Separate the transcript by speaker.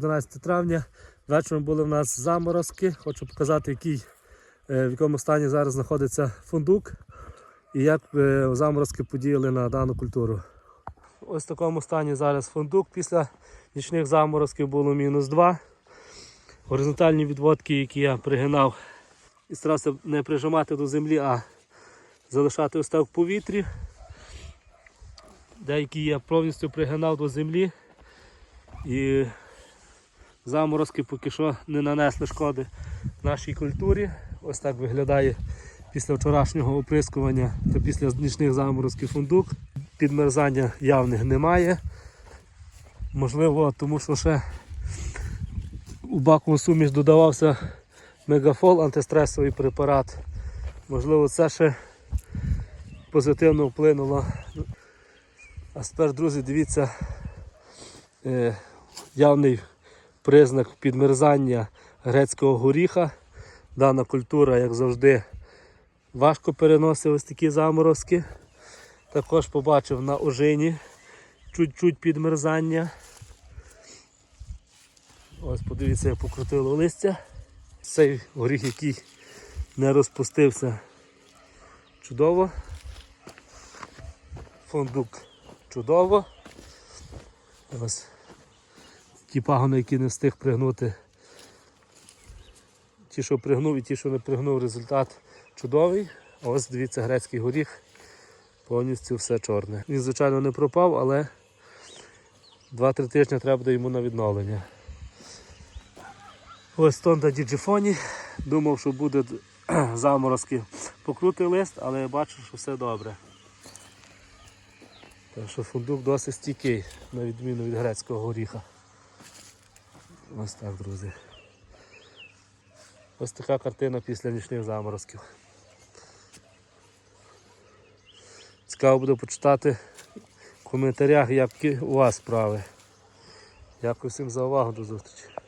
Speaker 1: 12 травня. Вечором були в нас заморозки. Хочу показати, який, е, в якому стані зараз знаходиться фундук і як е, заморозки подіяли на дану культуру. Ось в такому стані зараз фундук. Після нічних заморозків було мінус 2. Горизонтальні відводки, які я пригинав, і старався не прижимати до землі, а залишати ось так в повітрі. Деякі я повністю пригинав до землі. І заморозки поки що не нанесли шкоди нашій культурі. Ось так виглядає після вчорашнього оприскування та після нічних заморозків фундук. Підмерзання явних немає. Можливо, тому що ще у бакову суміш додавався мегафол антистресовий препарат. Можливо, це ще позитивно вплинуло. А тепер, друзі, дивіться, е, явний признак підмерзання грецького горіха. Дана культура, як завжди, важко переносить ось такі заморозки. Також побачив на ожині чуть-чуть підмерзання. Ось подивіться, як покрутило листя. Цей горіх, який не розпустився чудово. Фундук чудово. Ось ті пагони, які не встиг пригнути. Ті, що пригнув і ті, що не пригнув, результат чудовий. Ось дивіться, грецький горіх, повністю все чорне. Він, звичайно, не пропав, але 2-3 тижні треба буде йому на відновлення. Ось тонда діджифоні. Думав, що буде заморозки покрутий лист, але я бачу, що все добре. Так що фундук досить стійкий, на відміну від грецького горіха. Ось так, друзі. Ось така картина після нічних заморозків. Цікаво буде почитати в коментарях, які у вас справи. Дякую всім за увагу, до зустрічі.